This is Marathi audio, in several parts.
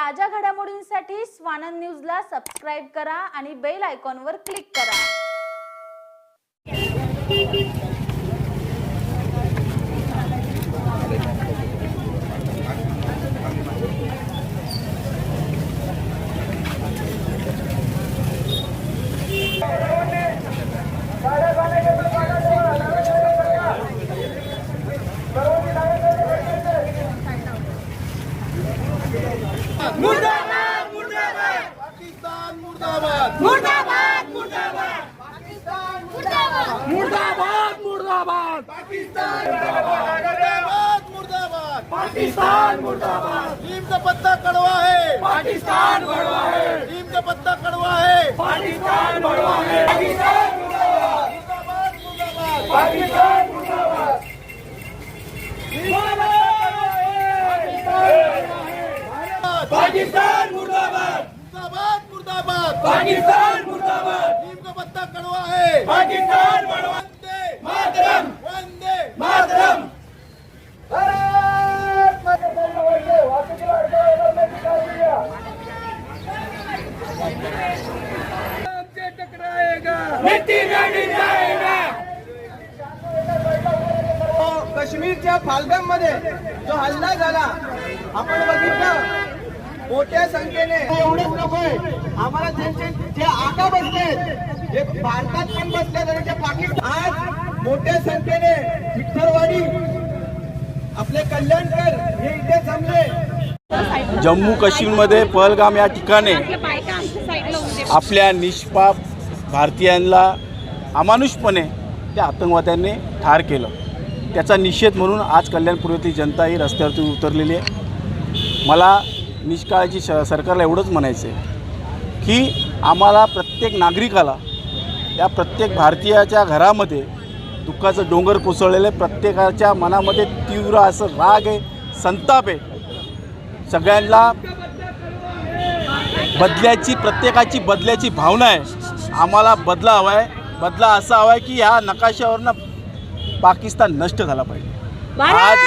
ताज्या घडामोडींसाठी स्वानंद न्यूजला सबस्क्राईब करा आणि बेल आयकॉनवर क्लिक करा. पाकिस्तान मुर्दाबाद. मुर्दाबाद मुर्दाबाद. मुर्दाबाद. मुर्दाबाद पाकिस्तान मुर्दाबाद. मुर्दाबाद. पाकिस्तान मुर्दाबाद. नीम का पत्ता कड़वा है. पाकिस्तान बड़वा है. नीम का पत्ता कड़वा है. पाकिस्तान बड़वा है पाकिस्तान मुर्दाबाद मुर्दाबाद पाकिस्तान मुर्दाबाद पाकिस्तान मुर्दाबाद. मुर्दाबाद मुर्दाबाद. पाकिस्तान मुर्दाबाद. नीम का पत्ता कड़वा है. पाकिस्तान वंदे. मातरम. वंदे. मातरम. मिट्टी में मिल जाएगा। काश्मीरच्या फालगममध्ये जो हल्ला झाला आपण बघितलं मोठ्या संख्येने. एवढेच लोक आम्हाला त्यांचे जे आका बसलेत जे भारतात पण बसले त्यांच्या पाकिस्तान आज मोठ्या संख्येने विठ्ठलवाडी आपले कल्याणकर हे इथे जमले. जम्मू काश्मीरमध्ये पहलगाम या ठिकाणी आपल्या निष्पाप भारतीयांना अमानुषपणे त्या आतंकवाद्यांनी ठार केलं. त्याचा निषेध म्हणून आज कल्याणपूर्वेतील जनता ही रस्त्यावरती उतरलेली आहे. मला निष्काळजी श सरकारला एवढंच म्हणायचं आहे की आम्हाला प्रत्येक नागरिकाला या प्रत्येक भारतीयाच्या घरामध्ये दुःखाचं डोंगर कोसळलेलं आहे. प्रत्येकाच्या मनामध्ये तीव्र असं राग आहे संताप आहे. सगळ्यांना बदल्याची प्रत्येकाची बदल्याची भावना आहे. आम्हाला बदला हवा आहे. बदला असा हवा आहे की ह्या नकाशावरनं पाकिस्तान नष्ट झाला पाहिजे. आज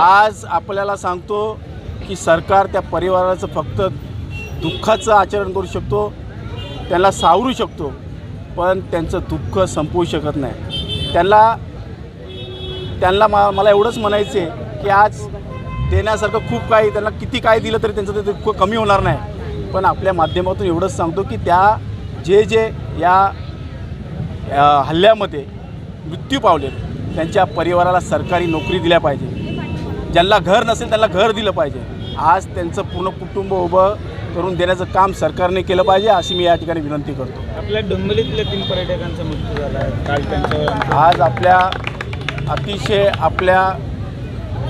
आज आपल्याला सांगतो की सरकार त्या परिवाराचं फक्त दुःखाचं आचरण करू शकतो त्यांना सावरू शकतो पण त्यांचं दुःख संपवू शकत नाही. त्यांना त्यांना मा मला एवढंच म्हणायचं आहे की आज देण्यासारखं खूप काही त्यांना किती काय दिलं तरी त्यांचं ते दुःख कमी होणार नाही. पण आपल्या माध्यमातून एवढंच सांगतो की त्या जे जे या हल्ल्यामध्ये मृत्यू पावले त्यांच्या परिवाराला सरकारी नोकरी दिल्या पाहिजे. ज्यांना घर नसेल त्यांना घर दिलं पाहिजे. आज त्यांचं पूर्ण कुटुंब उभं करून देण्याचं काम सरकारने केलं पाहिजे अशी मी या ठिकाणी विनंती करतो. आपल्या डोंबिवलीतल्या तीन पर्यटकांचा मृत्यू झाला आहे. काल आज आपल्या अतिशय आपल्या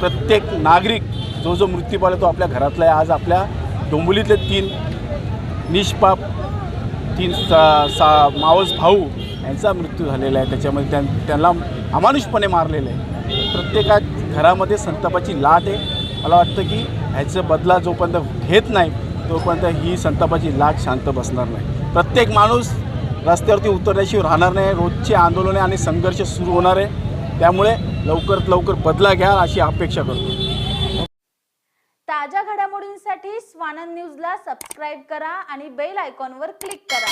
प्रत्येक नागरिक जो जो मृत्यू पावला तो आपल्या घरातला आहे. आज आपल्या डोंबिवलीतले तीन निष्पाप तीन सा सा मावस भाऊ यांचा मृत्यू झालेला आहे. त्याच्यामध्ये त्यां त्यांना अमानुषपणे मारलेलं आहे. प्रत्येका घरामध्ये संतापाची लाट आहे. मला वाटतं की ह्याचं बदला जोपर्यंत घेत नाही तोपर्यंत ही संतापाची लाट शांत बसणार नाही. प्रत्येक माणूस रस्त्यावरती उतरल्याशिवाय राहणार नाही रोजची आंदोलने आणि संघर्ष सुरू होणार आहे. त्यामुळे लवकरात लवकर बदला घ्या अशी अपेक्षा करतो. ताज्या घडामोडींसाठी स्वानंद न्यूजला सबस्क्राईब करा आणि बेल आयकॉनवर क्लिक करा.